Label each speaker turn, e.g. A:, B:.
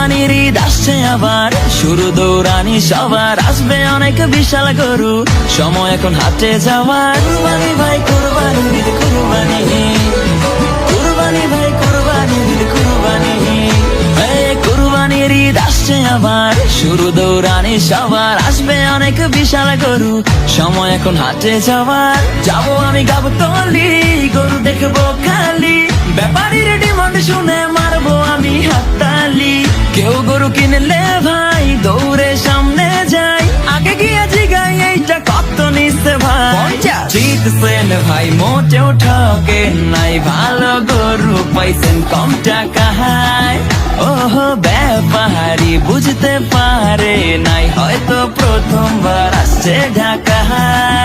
A: কুরবানির ঈদ আসছে আবার। শুরু দৌড়ানি সবার। আসবে অনেক বিশাল গরু। সময় এখন হাটে যাওয়ার। কুরবানি ভাই, কুরবানি ঈদ, কুরবানি কুরবানি ভাই, কুরবানি ঈদ, কুরবানি কুরবানির ঈদ আসছে আবার। শুরু দৌড়ানি সবার। আসবে অনেক বিশাল গরু। সময় এখন হাটে যাওয়ার। যাব আমি গাবো তলি গরু দেখব খালি। ব্যাপারীর ডিমান্ড শুনে জিতছেন ভাই মোটেও ঠকে নাই ভালো গরু পাইছেন কম টাকায় ওহ ব্যাপারি বুঝতে পারে নাই হয়তো প্রথমবার আসছে ঢাকায়